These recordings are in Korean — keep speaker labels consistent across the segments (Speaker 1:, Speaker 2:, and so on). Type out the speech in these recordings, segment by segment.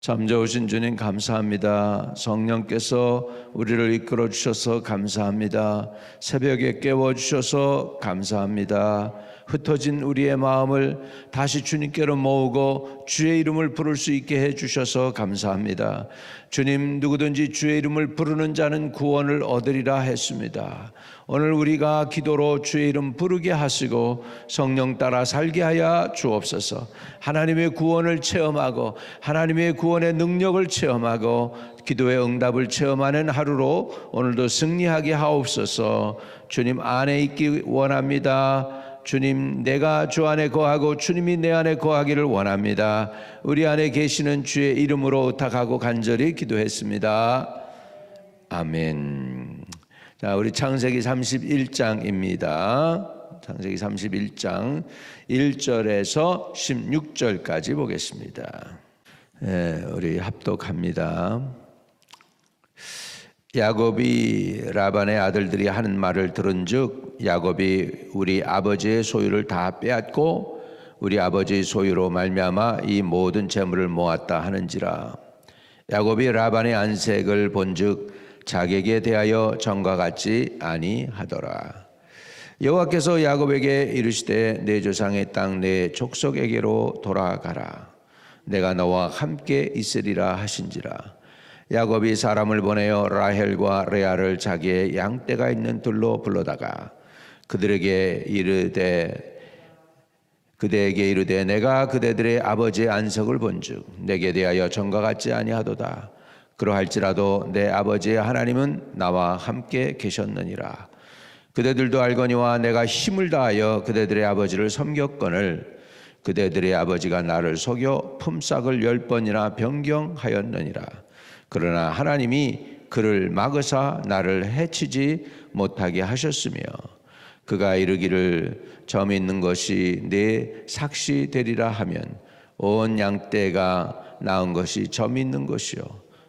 Speaker 1: 참 좋으신 주님 감사합니다. 성령께서 우리를 이끌어 주셔서 감사합니다. 새벽에 깨워 주셔서 감사합니다. 흩어진 우리의 마음을 다시 주님께로 모으고 주의 이름을 부를 수 있게 해 주셔서 감사합니다. 주님 누구든지 주의 이름을 부르는 자는 구원을 얻으리라 했습니다. 오늘 우리가 기도로 주의 이름 부르게 하시고 성령 따라 살게 하여 주옵소서. 하나님의 구원을 체험하고 하나님의 구원의 능력을 체험하고 기도의 응답을 체험하는 하루로 오늘도 승리하게 하옵소서. 주님 안에 있기 원합니다. 주님, 내가 주 안에 거하고 주님이 내 안에 거하기를 원합니다. 우리 안에 계시는 주의 이름으로 의탁하고 간절히 기도했습니다. 아멘. 자, 우리 창세기 31장입니다. 창세기 31장 1절에서 16절까지 보겠습니다. 예, 우리 합독합니다. 야곱이 라반의 아들들이 하는 말을 들은즉 야곱이 우리 아버지의 소유를 다 빼앗고 우리 아버지의 소유로 말미암아 이 모든 재물을 모았다 하는지라. 야곱이 라반의 안색을 본즉 자객에 대하여 전과 같지 아니하더라. 여호와께서 야곱에게 이르시되 내 조상의 땅 내 족속에게로 돌아가라. 내가 너와 함께 있으리라 하신지라 야곱이 사람을 보내어 라헬과 레아를 자기의 양떼가 있는 들로 불러다가 그들에게 이르되 그대에게 이르되 내가 그대들의 아버지의 안석을 본즉 내게 대하여 전과 같지 아니하도다. 그러할지라도 내 아버지의 하나님은 나와 함께 계셨느니라. 그대들도 알거니와 내가 힘을 다하여 그대들의 아버지를 섬겼거늘 그대들의 아버지가 나를 속여 품삯을 열 번이나 변경하였느니라 그러나 하나님이 그를 막으사 나를 해치지 못하게 하셨으며 그가 이르기를 점 있는 것이 내 삭시 되리라 하면 온 양떼가 나은 것이 점 있는 것이요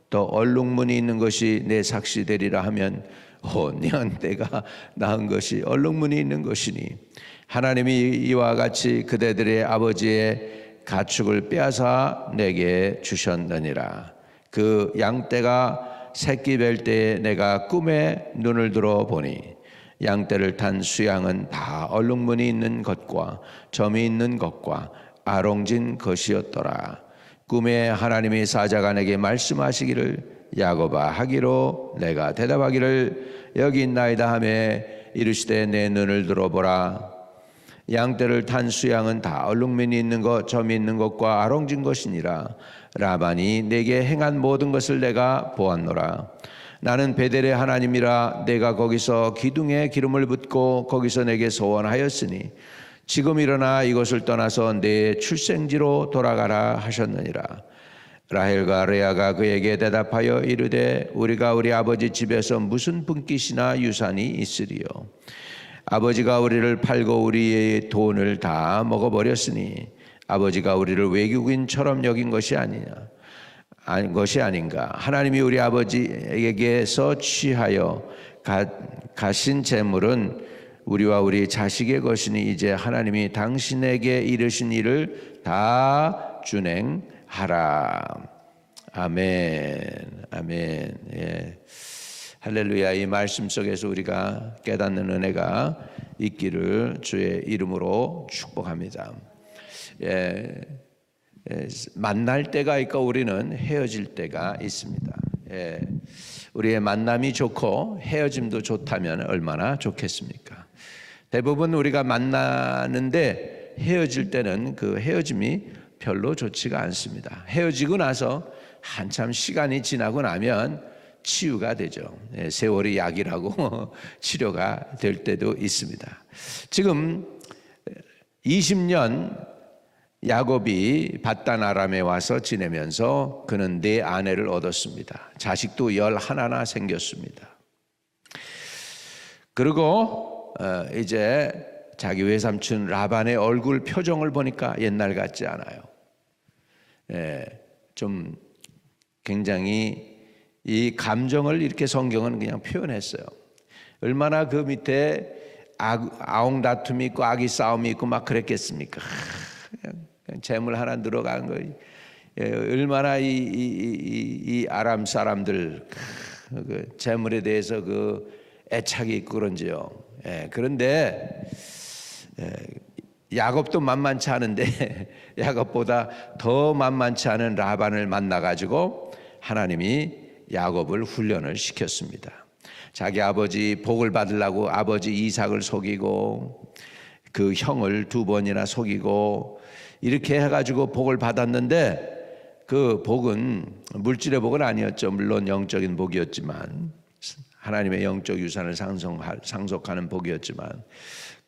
Speaker 1: 또 얼룩무늬 있는 것이 내 삭시 되리라 하면 온 양떼가 나은 것이 얼룩무늬 있는 것이니 하나님이 이와 같이 그대들의 아버지의 가축을 빼앗아 내게 주셨느니라 그 양떼가 새끼 뵐 때에 내가 꿈에 눈을 들어 보니 양떼를 탄 수양은 다 얼룩무늬 있는 것과 점이 있는 것과 아롱진 것이었더라. 꿈에 하나님이 사자가 내게 말씀하시기를 야곱아 하기로 내가 대답하기를 여기 있나이다 하매 이르시되 내 눈을 들어보라 양떼를 탄 수양은 다 얼룩무늬 있는 것, 점이 있는 것과 아롱진 것이니라. 라반이 내게 행한 모든 것을 내가 보았노라. 나는 베델의 하나님이라 내가 거기서 기둥에 기름을 붓고 거기서 내게 소원하였으니 지금 일어나 이것을 떠나서 내 출생지로 돌아가라 하셨느니라. 라헬과 레아가 그에게 대답하여 이르되 우리가 우리 아버지 집에서 무슨 분깃이나 유산이 있으리요. 아버지가 우리를 팔고 우리의 돈을 다 먹어버렸으니 아버지가 우리를 외국인처럼 여긴 것이 아니냐 아닌 것이 아닌가. 하나님이 우리 아버지에게서 취하여 가, 가신 재물은 우리와 우리 자식의 것이니 이제 하나님이 당신에게 이르신 일을 다 준행하라. 아멘 아멘. 예. 할렐루야 이 말씀 속에서 우리가 깨닫는 은혜가 있기를 주의 이름으로 축복합니다. 예, 예, 만날 때가 있고 우리는 헤어질 때가 있습니다. 예, 우리의 만남이 좋고 헤어짐도 좋다면 얼마나 좋겠습니까? 대부분 우리가 만나는데 헤어질 때는 그 헤어짐이 별로 좋지가 않습니다. 헤어지고 나서 한참 시간이 지나고 나면 치유가 되죠. 예, 세월이 약이라고 치료가 될 때도 있습니다. 지금 20년 야곱이 바단 아람에 와서 지내면서 그는 네 아내를 얻었습니다. 자식도 열 하나나 생겼습니다. 그리고 어, 이제 자기 외삼촌 라반의 얼굴 표정을 보니까 옛날 같지 않아요. 예, 좀 굉장히 이 감정을 이렇게 성경은 그냥 표현했어요. 얼마나 그 밑에 아웅 다툼이 있고 아기 싸움이 있고 막 그랬겠습니까? 그냥 재물 하나 늘어간 거 예, 얼마나 이, 이, 이, 이 아람 사람들 그 재물에 대해서 그 애착이 있고 그런지요. 예, 그런데 예, 야곱도 만만치 않은데 야곱보다 더 만만치 않은 라반을 만나 가지고 하나님이 야곱을 훈련을 시켰습니다. 자기 아버지 복을 받으려고 아버지 이삭을 속이고 그 형을 두 번이나 속이고 이렇게 해가지고 복을 받았는데 그 복은 물질의 복은 아니었죠. 물론 영적인 복이었지만 하나님의 영적 유산을 상속하는 복이었지만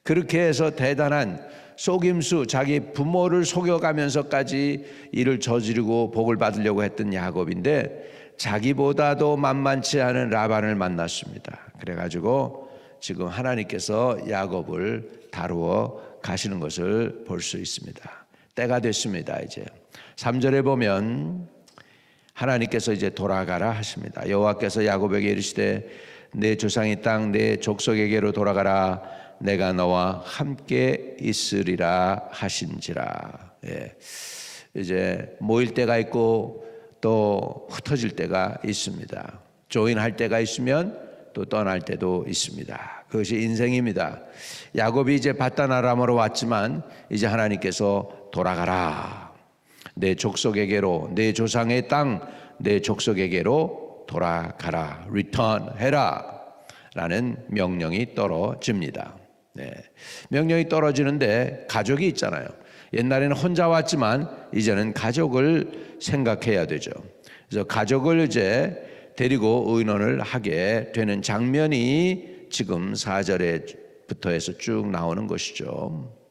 Speaker 1: 그렇게 해서 대단한 속임수 자기 부모를 속여가면서까지 일을 저지르고 복을 받으려고 했던 야곱인데 자기보다도 만만치 않은 라반을 만났습니다. 그래가지고 지금 하나님께서 야곱을 다루어 가시는 것을 볼 수 있습니다. 때가 됐습니다. 이제 3절에 보면 하나님께서 이제 돌아가라 하십니다. 여호와께서 야곱에게 이르시되 내 조상의 땅 내 족속에게로 돌아가라 내가 너와 함께 있으리라 하신지라. 예. 이제 모일 때가 있고 또 흩어질 때가 있습니다. 조인할 때가 있으면 또 떠날 때도 있습니다. 그것이 인생입니다. 야곱이 이제 바다나람으로 왔지만 이제 하나님께서 돌아가라. 내 족속에게로 내 조상의 땅 내 족속에게로 돌아가라. return 해라. 라는 명령이 떨어집니다. 네. 명령이 떨어지는데 가족이 있잖아요. 옛날에는 혼자 왔지만 이제는 가족을 생각해야 되죠. 그래서 가족을 이제 데리고 의논을 하게 되는 장면이 지금 4절에부터 해서 쭉 나오는 것이죠.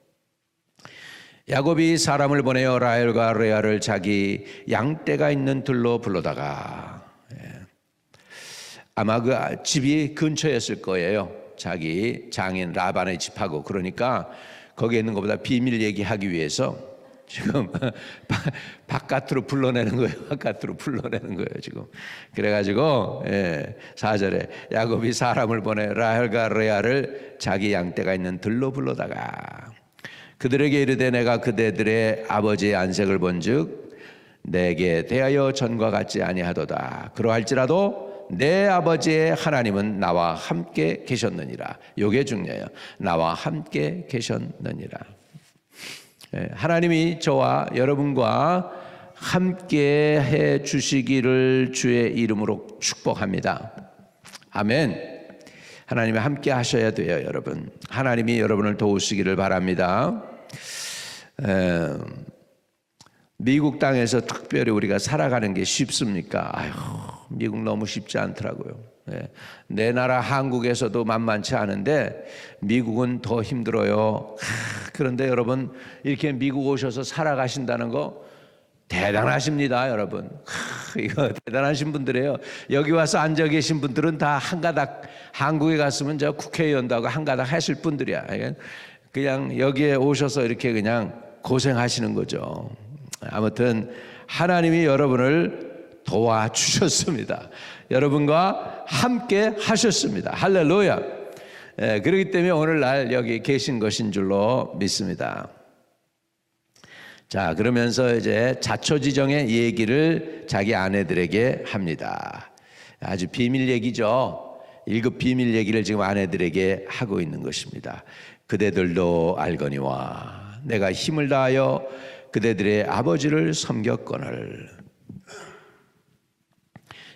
Speaker 1: 야곱이 사람을 보내어 라헬과 레아를 자기 양떼가 있는 들로 불러다가 예. 아마 그 집이 근처였을 거예요. 자기 장인 라반의 집하고 그러니까 거기에 있는 것보다 비밀 얘기하기 위해서 지금 바깥으로 불러내는 거예요. 바깥으로 불러내는 거예요. 지금 그래가지고 예, 4절에 야곱이 사람을 보내 라헬과 레아를 자기 양떼가 있는 들로 불러다가 그들에게 이르되 내가 그대들의 아버지의 안색을 본즉 내게 대하여 전과 같지 아니하도다. 그러할지라도 내 아버지의 하나님은 나와 함께 계셨느니라. 요게 중요해요. 나와 함께 계셨느니라. 예, 하나님이 저와 여러분과 함께 해 주시기를 주의 이름으로 축복합니다. 아멘. 하나님이 함께 하셔야 돼요, 여러분. 하나님이 여러분을 도우시기를 바랍니다. 에, 미국 땅에서 특별히 우리가 살아가는 게 쉽습니까? 아유, 미국 너무 쉽지 않더라고요. 예. 내 나라 한국에서도 만만치 않은데 미국은 더 힘들어요. 하, 그런데 여러분 이렇게 미국 오셔서 살아가신다는 거 대단하십니다, 여러분. 하, 이거 대단하신 분들이에요. 여기 와서 앉아 계신 분들은 다 한가닥 한국에 갔으면 저 국회의원도 하고 한가닥 했을 분들이야. 그냥 여기에 오셔서 이렇게 그냥 고생하시는 거죠. 아무튼 하나님이 여러분을 도와주셨습니다. 여러분과 함께 하셨습니다. 할렐루야. 예, 그렇기 때문에 오늘날 여기 계신 것인 줄로 믿습니다. 자, 그러면서 이제 자초지정의 얘기를 자기 아내들에게 합니다. 아주 비밀 얘기죠. 일급 비밀 얘기를 지금 아내들에게 하고 있는 것입니다. 그대들도 알거니와 내가 힘을 다하여 그대들의 아버지를 섬겼거늘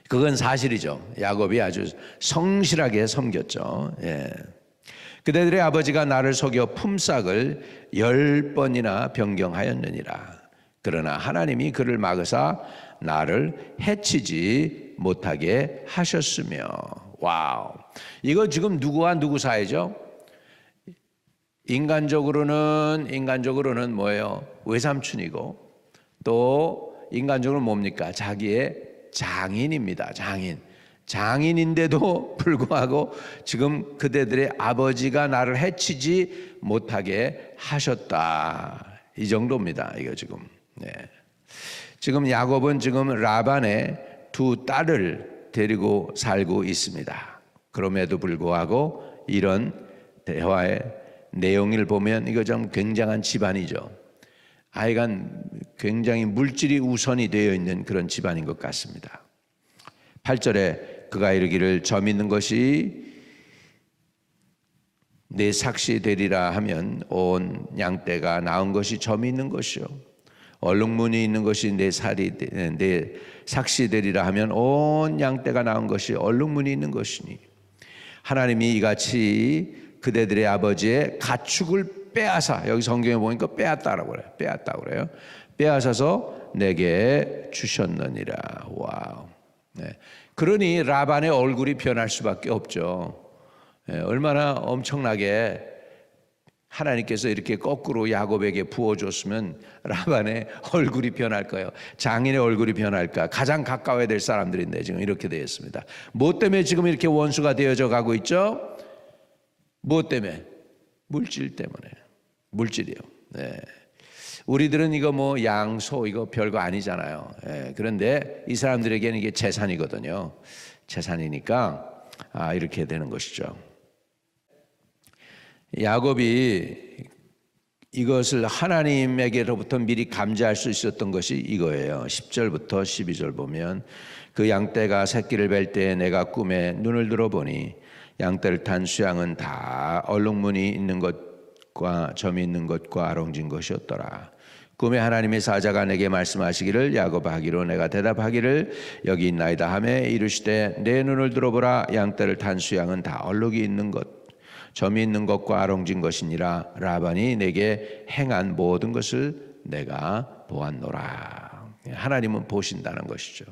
Speaker 1: 그건 사실이죠. 야곱이 아주 성실하게 섬겼죠. 예. 그대들의 아버지가 나를 속여 품삯을 열 번이나 변경하였느니라. 그러나 하나님이 그를 막으사 나를 해치지 못하게 하셨으며, 와우. 이거 지금 누구와 누구 사이죠? 인간적으로는, 인간적으로는 뭐예요? 외삼촌이고, 또 인간적으로 뭡니까? 자기의 장인입니다. 장인. 장인인데도 불구하고 지금 그대들의 아버지가 나를 해치지 못하게 하셨다. 이 정도입니다. 이거 지금. 네. 지금 야곱은 지금 라반의 두 딸을 데리고 살고 있습니다. 그럼에도 불구하고 이런 대화의 내용을 보면 이거 좀 굉장한 집안이죠. 하여간 굉장히 물질이 우선이 되어 있는 그런 집안인 것 같습니다. 8절에 그가 이르기를 점 있는 것이 내 삭시 되리라 하면 온 양떼가 나은 것이 점이 있는 것이요 얼룩무늬 있는 것이 내 살이 되- 내 삭시 되리라 하면 온 양떼가 나은 것이 얼룩무늬 있는 것이니 하나님이 이같이 그대들의 아버지의 가축을 빼앗아 여기 성경에 보니까 빼앗다라고 그래요. 빼앗다 그래요. 빼앗아서 내게 주셨느니라. 와우. 네. 그러니 라반의 얼굴이 변할 수밖에 없죠. 예, 얼마나 엄청나게 하나님께서 이렇게 거꾸로 야곱에게 부어줬으면 라반의 얼굴이 변할까요? 장인의 얼굴이 변할까? 가장 가까워야 될 사람들인데 지금 이렇게 되었습니다. 뭐 때문에 지금 이렇게 원수가 되어져 가고 있죠? 뭐 때문에? 물질 때문에. 물질이요. 네. 우리들은 이거 뭐 양소 이거 별거 아니잖아요. 예, 그런데 이 사람들에게는 이게 재산이거든요. 재산이니까 아, 이렇게 되는 것이죠. 야곱이 이것을 하나님에게로부터 미리 감지할 수 있었던 것이 이거예요. 10절부터 12절 보면 그 양떼가 새끼를 뵐때 내가 꿈에 눈을 들어보니 양떼를 탄 수양은 다 얼룩무늬 있는 것 과 점이 있는 것과 아롱진 것이었더라. 꿈에 하나님의 사자가 내게 말씀하시기를 야곱 하기로 내가 대답하기를 여기 있나이다 하매 이르시되 내 눈을 들어보라 양떼를 탄 수양은 다 얼룩이 있는 것 점이 있는 것과 아롱진 것이니라 라반이 내게 행한 모든 것을 내가 보았노라. 하나님은 보신다는 것이죠.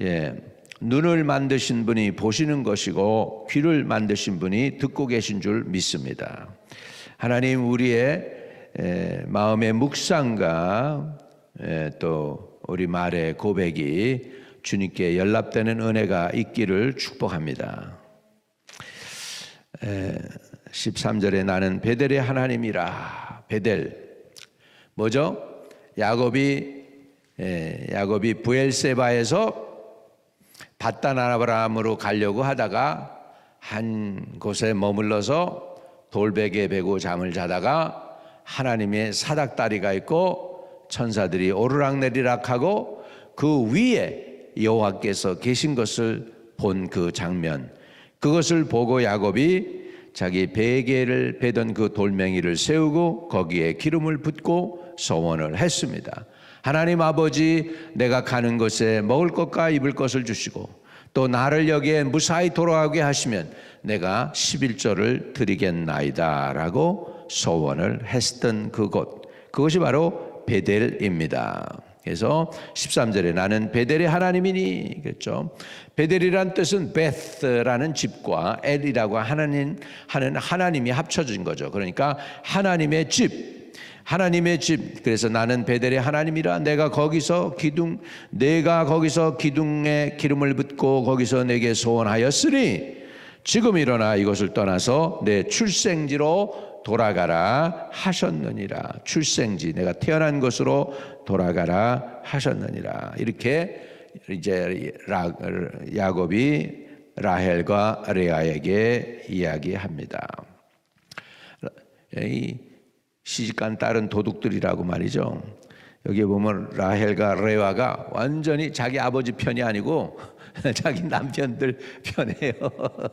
Speaker 1: 예. 눈을 만드신 분이 보시는 것이고 귀를 만드신 분이 듣고 계신 줄 믿습니다. 하나님 우리의 에, 마음의 묵상과 에, 또 우리 말의 고백이 주님께 연락되는 은혜가 있기를 축복합니다. 13절에 나는 베델의 하나님이라 베델 뭐죠? 야곱이 에, 야곱이 부엘세바에서 바단 아브라함으로 가려고 하다가 한 곳에 머물러서 돌베개 베고 잠을 자다가 하나님의 사닥다리가 있고 천사들이 오르락내리락 하고 그 위에 여호와께서 계신 것을 본 그 장면 그것을 보고 야곱이 자기 베개를 베던 그 돌멩이를 세우고 거기에 기름을 붓고 소원을 했습니다. 하나님 아버지 내가 가는 곳에 먹을 것과 입을 것을 주시고 또 나를 여기에 무사히 돌아가게 하시면 내가 11조를 드리겠나이다 라고 소원을 했던 그곳 그것이 바로 베델입니다. 그래서 13절에 나는 베델의 하나님이니 그렇죠. 베델이란 뜻은 베스라는 집과 엘이라고 하나님 하는 하나님이 합쳐진 거죠. 그러니까 하나님의 집 하나님의 집 그래서 나는 베델의 하나님이라 내가 거기서 기둥 내가 거기서 기둥에 기름을 붓고 거기서 내게 소원하였으니 지금 일어나 이것을 떠나서 내 출생지로 돌아가라 하셨느니라 출생지 내가 태어난 곳으로 돌아가라 하셨느니라 이렇게 이제 라, 야곱이 라헬과 레아에게 이야기합니다. 이 시집간 딸은 도둑들이라고 말이죠. 여기 보면 라헬과 레아가 완전히 자기 아버지 편이 아니고 자기 남편들 편이에요.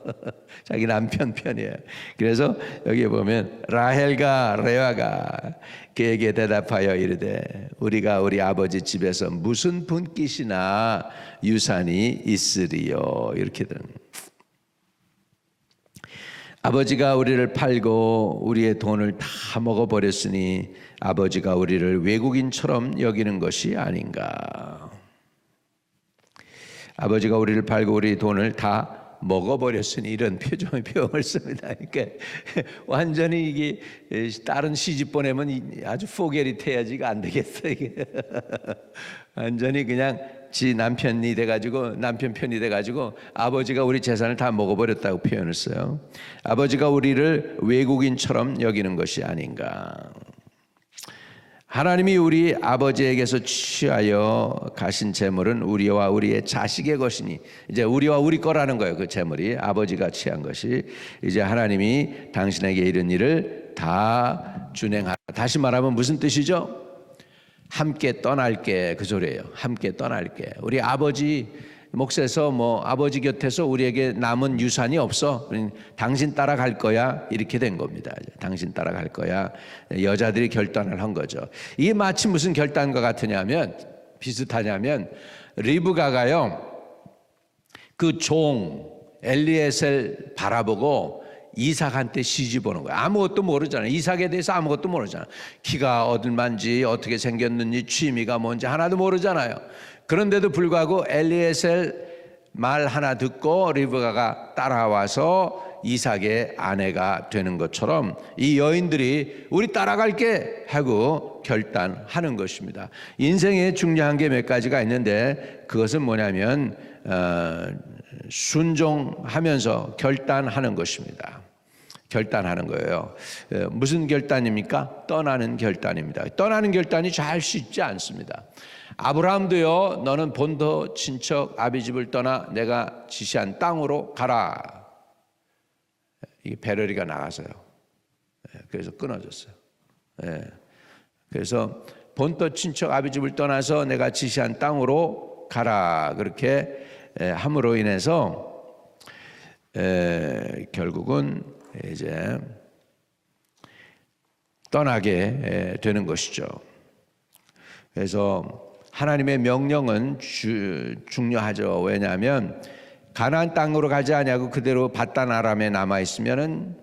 Speaker 1: 자기 남편 편이에요. 그래서 여기 보면 라헬과 레아가 그에게 대답하여 이르되 우리가 우리 아버지 집에서 무슨 분깃이나 유산이 있으리요 이렇게 된. 아버지가 우리를 팔고 우리의 돈을 다 먹어버렸으니 아버지가 우리를 외국인처럼 여기는 것이 아닌가. 아버지가 우리를 팔고 우리 돈을 다 먹어버렸으니 이런 표정의 표현을 씁니다. 그러니까 완전히 이게 다른 시집 보내면 아주 포게리테야지가 안 되겠어 이게 완전히 그냥 지 남편이 돼가지고 남편 편이 돼가지고 아버지가 우리 재산을 다 먹어버렸다고 표현을 써요. 아버지가 우리를 외국인처럼 여기는 것이 아닌가. 하나님이 우리 아버지에게서 취하여 가신 재물은 우리와 우리의 자식의 것이니 이제 우리와 우리 거라는 거예요. 그 재물이 아버지가 취한 것이 이제 하나님이 당신에게 이런 일을 다 준행하라. 다시 말하면 무슨 뜻이죠? 함께 떠날게 그 소리예요. 함께 떠날게. 우리 아버지 목세서 뭐 아버지 곁에서 우리에게 남은 유산이 없어. 당신 따라갈 거야. 이렇게 된 겁니다. 당신 따라갈 거야. 여자들이 결단을 한 거죠. 이게 마치 무슨 결단과 같으냐면 비슷하냐면 리브가가요. 그 종 엘리에셀 바라보고 이삭한테 시집 오는 거야. 아무것도 모르잖아. 이삭에 대해서 아무것도 모르잖아. 키가 어딜만지 어떻게 생겼는지 취미가 뭔지 하나도 모르잖아요. 그런데도 불구하고 엘리에셀 말 하나 듣고 리브가가 따라와서 이삭의 아내가 되는 것처럼 이 여인들이 우리 따라갈게 하고 결단하는 것입니다. 인생에 중요한 게 몇 가지가 있는데 그것은 뭐냐면 어, 순종하면서 결단하는 것입니다. 결단하는 거예요. 에, 무슨 결단입니까? 떠나는 결단입니다. 떠나는 결단이 잘 쉽지 않습니다. 아브라함도요, 너는 본토 친척 아비 집을 떠나 내가 지시한 땅으로 가라. 이게 베레리가 나가서요. 예, 그래서 끊어졌어요. 예. 그래서 본토 친척 아비 집을 떠나서 내가 지시한 땅으로 가라. 그렇게 예, 함으로 인해서 에, 결국은 이제 떠나게 에, 되는 것이죠. 그래서 하나님의 명령은 주, 중요하죠. 왜냐하면 가나안 땅으로 가지 아니하고 그대로 바단 아람에 남아 있으면은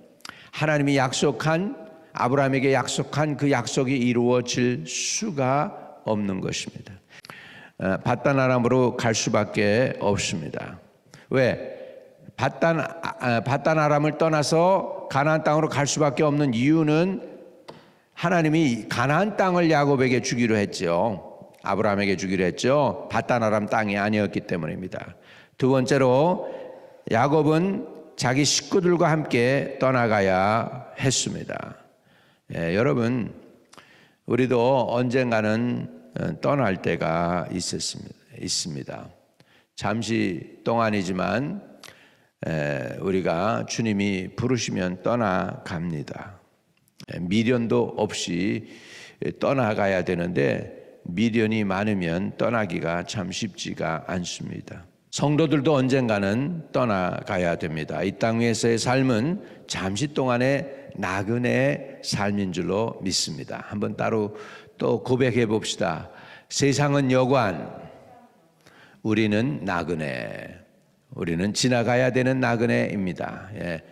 Speaker 1: 하나님이 약속한 아브라함에게 약속한 그 약속이 이루어질 수가 없는 것입니다. 어, 바단 아람으로 갈 수밖에 없습니다. 왜? 바단 아, 바단 아람을 떠나서 가나안 땅으로 갈 수밖에 없는 이유는 하나님이 가나안 땅을 야곱에게 주기로 했죠. 아브라함에게 주기로 했죠. 바단 아람 땅이 아니었기 때문입니다. 두 번째로 야곱은 자기 식구들과 함께 떠나가야 했습니다. 예, 여러분 우리도 언젠가는 어, 떠날 때가 있었습니다. 있습니다. 잠시 동안이지만 에, 우리가 주님이 부르시면 떠나갑니다. 에, 미련도 없이 떠나가야 되는데 미련이 많으면 떠나기가 참 쉽지가 않습니다. 성도들도 언젠가는 떠나가야 됩니다. 이 땅 위에서의 삶은 잠시 동안의 나그네 삶인 줄로 믿습니다. 한번 따로 또 고백해 봅시다. 세상은 여관, 우리는 나그네. 우리는 지나가야 되는 나그네입니다. 예.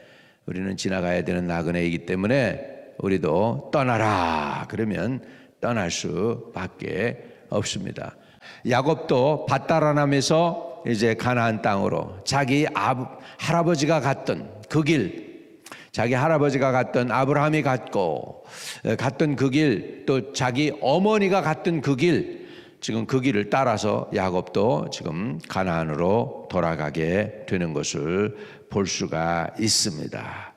Speaker 1: 우리는 지나가야 되는 나그네이기 때문에 우리도 떠나라. 그러면 떠날 수밖에 없습니다. 야곱도 밭다라남에서 이제 가나안 땅으로 자기 아, 할아버지가 갔던 그 길, 자기 할아버지가 갔던 아브라함이 갔고 갔던 그 길, 또 자기 어머니가 갔던 그 길, 지금 그 길을 따라서 야곱도 지금 가나안으로 돌아가게 되는 것을 볼 수가 있습니다.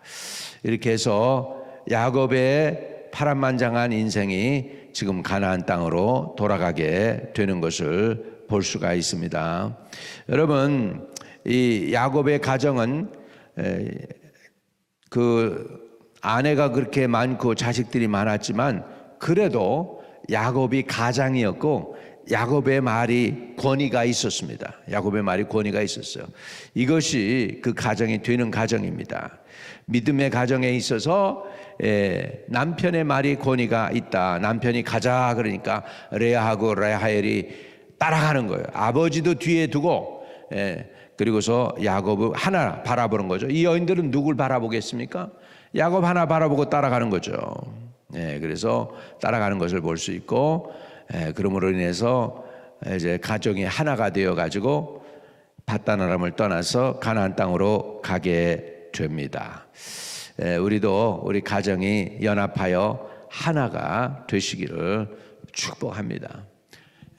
Speaker 1: 이렇게 해서 야곱의 파란만장한 인생이 지금 가나안 땅으로 돌아가게 되는 것을 볼 수가 있습니다. 여러분, 이 야곱의 가정은 그 아내가 그렇게 많고 자식들이 많았지만 그래도 야곱이 가장이었고 야곱의 말이 권위가 있었습니다. 야곱의 말이 권위가 있었어요. 이것이 그 가정이 되는 가정입니다. 믿음의 가정에 있어서 에, 남편의 말이 권위가 있다. 남편이 가자 그러니까 레아하고 레하엘이 따라가는 거예요. 아버지도 뒤에 두고 에, 그리고서 야곱을 하나 바라보는 거죠. 이 여인들은 누굴 바라보겠습니까? 야곱 하나 바라보고 따라가는 거죠. 예, 그래서 따라가는 것을 볼 수 있고 예, 그러므로 인해서 이제 가정이 하나가 되어 가지고 바다나람을 떠나서 가나안 땅으로 가게 됩니다. 예, 우리도 우리 가정이 연합하여 하나가 되시기를 축복합니다.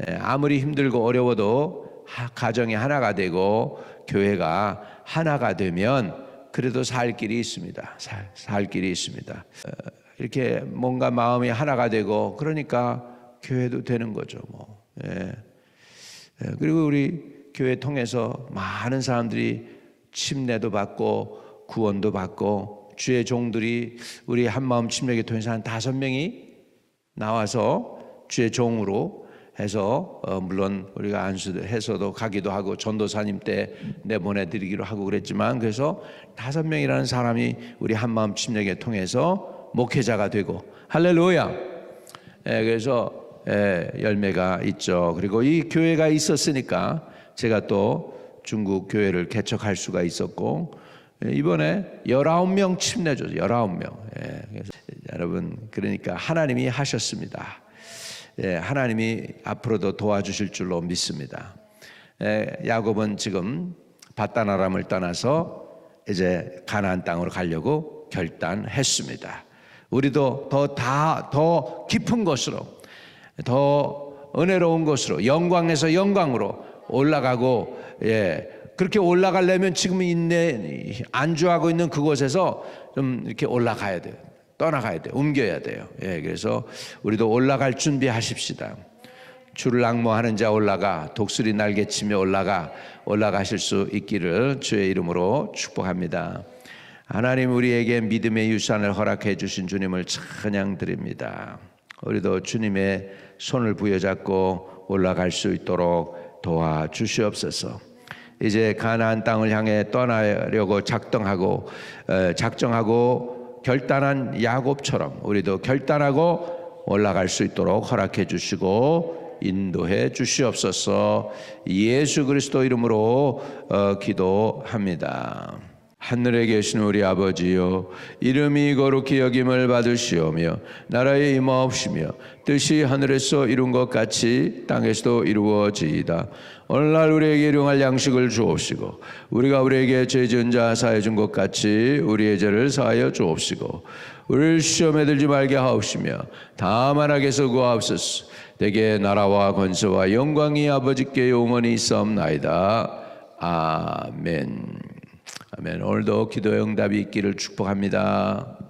Speaker 1: 예, 아무리 힘들고 어려워도 가정이 하나가 되고 교회가 하나가 되면 그래도 살 길이 있습니다. 살, 살 길이 있습니다. 어, 이렇게 뭔가 마음이 하나가 되고 그러니까 교회도 되는 거죠. 뭐. 예. 예. 그리고 우리 교회 통해서 많은 사람들이 침례도 받고 구원도 받고 주의 종들이 우리 한마음 침례교 통해서 한 다섯 명이 나와서 주의 종으로 해서 어, 물론 우리가 안수해서도 가기도 하고 전도사님 때 내보내드리기로 하고 그랬지만 그래서 다섯 명이라는 사람이 우리 한마음 침례회 통해서 목회자가 되고 할렐루야. 예, 그래서 예, 열매가 있죠. 그리고 이 교회가 있었으니까 제가 또 중국 교회를 개척할 수가 있었고 예, 이번에 19명 침례죠. 19명. 예, 여러분 그러니까 하나님이 하셨습니다. 예, 하나님이 앞으로도 도와주실 줄로 믿습니다. 예, 야곱은 지금 바다나람을 떠나서 이제 가나안 땅으로 가려고 결단했습니다. 우리도 더 다 더 깊은 곳으로 더 은혜로운 곳으로 영광에서 영광으로 올라가고 예 그렇게 올라가려면 지금 있네 안주하고 있는 그곳에서 좀 이렇게 올라가야 돼요. 떠나가야 돼요. 옮겨야 돼요. 예 그래서 우리도 올라갈 준비하십시다. 주를 악모하는 자 올라가 독수리 날개 치며 올라가 올라가실 수 있기를 주의 이름으로 축복합니다. 하나님 우리에게 믿음의 유산을 허락해 주신 주님을 찬양 드립니다. 우리도 주님의 손을 부여잡고 올라갈 수 있도록 도와 주시옵소서. 이제 가나안 땅을 향해 떠나려고 작정하고 어, 작정하고 결단한 야곱처럼 우리도 결단하고 올라갈 수 있도록 허락해 주시고 인도해 주시옵소서. 예수 그리스도 이름으로 어, 기도합니다. 하늘에 계신 우리 아버지여 이름이 거룩히 여김을 받으시오며 나라의 임하옵시며 뜻이 하늘에서 이룬 것 같이 땅에서도 이루어지이다. 오늘날 우리에게 일용할 양식을 주옵시고 우리가 우리에게 죄 지은 자 사해 준 것 같이 우리의 죄를 사하여 주옵시고 우리를 시험에 들지 말게 하옵시며 다만 악에서 구하옵소서. 대개 나라와 권세와 영광이 아버지께 영원히 있사옵나이다. 아멘 아멘. 오늘도 기도의 응답이 있기를 축복합니다.